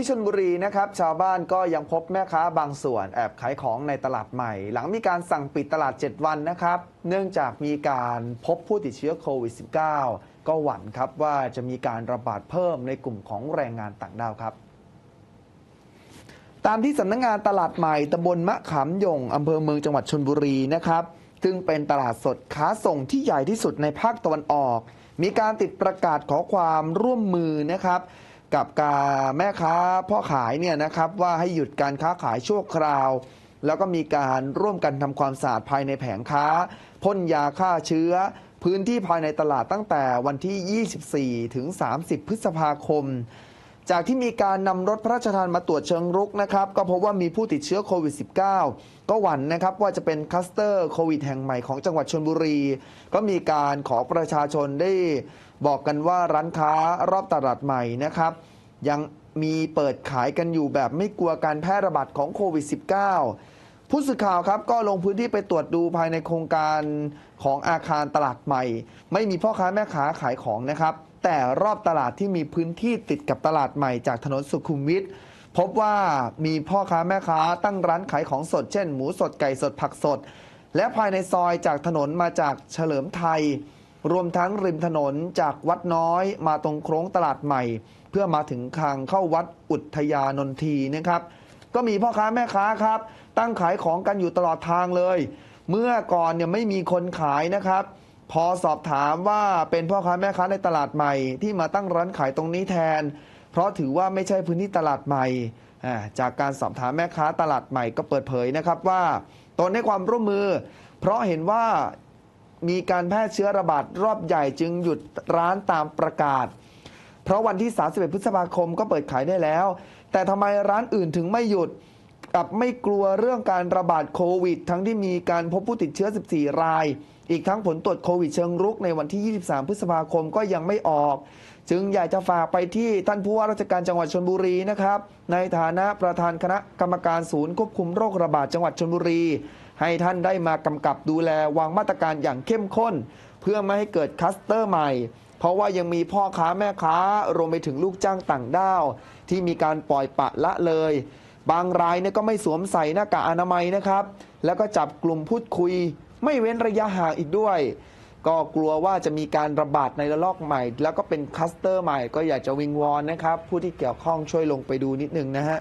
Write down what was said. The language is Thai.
ที่ชลบุรีนะครับชาวบ้านก็ยังพบแม่ค้าบางส่วนแอบขายของในตลาดใหม่ หลังมีการสั่งปิดตลาด 7 วันนะครับ เนื่องจากมีการพบผู้ติดเชื้อโควิด -19 ก็หวั่นครับว่าจะมีการระบาดเพิ่มในกลุ่มของแรงงานต่างด้าวครับ ตามที่สำนักงงานตลาดใหม่ตำบลมะขามยงอำเภอเมืองจังหวัดชนบุรีนะครับซึ่งเป็นตลาดสดค้าส่งที่ใหญ่ที่สุดในภาคตะวันออก มีการติดประกาศขอความร่วมมือนะครับ กับการแม่ค้าพ่อขายเนี่ยนะครับว่าให้หยุดการค้าขายชั่วคราว แล้วก็มีการร่วมกันทำความสะอาดภายในแผงค้าพ่นยาฆ่าเชื้อ พื้นที่ภายในตลาดตั้งแต่วันที่ 24 ถึง 30 พฤษภาคม จากที่มีการนำรถพระราชทานมาตรวจเชิงรุกนะครับ ก็พบว่ามีผู้ติดเชื้อโควิด -19 ก็หวั่นนะครับว่าจะเป็นคลัสเตอร์โควิดแห่งใหม่ของจังหวัดชนบุรี ก็มีการขอประชาชนได้บอกกันว่าร้านค้ารอบตลาดใหม่นะครับ ยังมีเปิดขายกันอยู่แบบไม่กลัวการแพร่ระบาดของโควิด -19 ผู้สื่อข่าวครับก็ลงพื้นที่ไปตรวจดูภายในโครงการของอาคารตลาดใหม่ ไม่มีพ่อค้าแม่ค้าขายของนะครับ แต่รอบตลาดที่มีพื้นที่ติดกับตลาดใหม่จากถนนสุขุมวิทพบว่ามีพ่อค้าแม่ค้าตั้งร้านขายของสด เช่น หมูสดไก่สดผักสด และภายในซอยจากถนนมาจากเฉลิมไทย รวมทั้งริมถนนจากวัดน้อยมาตรงโค้งตลาดใหม่ เพื่อมาถึงทางเข้าวัดอุทยานนทีนะครับ ก็มีพ่อค้าแม่ค้าครับ ตั้งขายของกันอยู่ตลอดทางเลย เมื่อก่อนเนี่ยไม่มีคนขายนะครับ พอสอบถามว่าเป็นพ่อค้าแม่ค้าในตลาดใหม่ ที่มาตั้งร้านขายตรงนี้แทน เพราะถือว่าไม่ใช่พื้นที่ตลาดใหม่ จากการสอบถามแม่ค้าตลาดใหม่ก็เปิดเผยนะครับว่าตนให้ความร่วมมือ เพราะเห็นว่ามีการแพร่เชื้อระบาดรอบใหญ่จึงหยุดร้านตามประกาศ เพราะวันที่ 31 พฤษภาคมก็เปิดขายได้แล้ว แต่ทำไมร้านอื่นถึงไม่หยุด กลับไม่กลัวเรื่องการระบาดโควิด ทั้งที่มีการพบผู้ติดเชื้อ 14 ราย อีกทั้งผลตรวจโควิดเชิงรุกในวันที่ 23 พฤษภาคมก็ยังไม่ออก จึงอยากจะฝากไปที่ท่านผู้ว่าราชการจังหวัดชนบุรีนะครับ ในฐานะประธานคณะกรรมการศูนย์ควบคุมโรคระบาดจังหวัดชนบุรี ให้ท่านได้มากำกับดูแลวางมาตรการอย่างเข้มข้น เพื่อไม่ให้เกิดคลัสเตอร์ใหม่เพราะว่ายังมีพ่อค้าแม่ค้ารวมไปถึงลูกจ้างต่างด้าว ที่มีการปล่อยปะละเลย บางรายเนี่ยก็ไม่สวมใส่หน้ากากอนามัยนะครับ แล้วก็จับกลุ่มพูดคุย ไม่เว้นระยะห่างอีกด้วย ก็กลัวว่าจะมีการระบาดในระลอกใหม่ แล้วก็เป็นคลัสเตอร์ใหม่ ก็อยากจะวิงวอนนะครับ ผู้ที่เกี่ยวข้องช่วยลงไปดูนิดนึงนะฮะ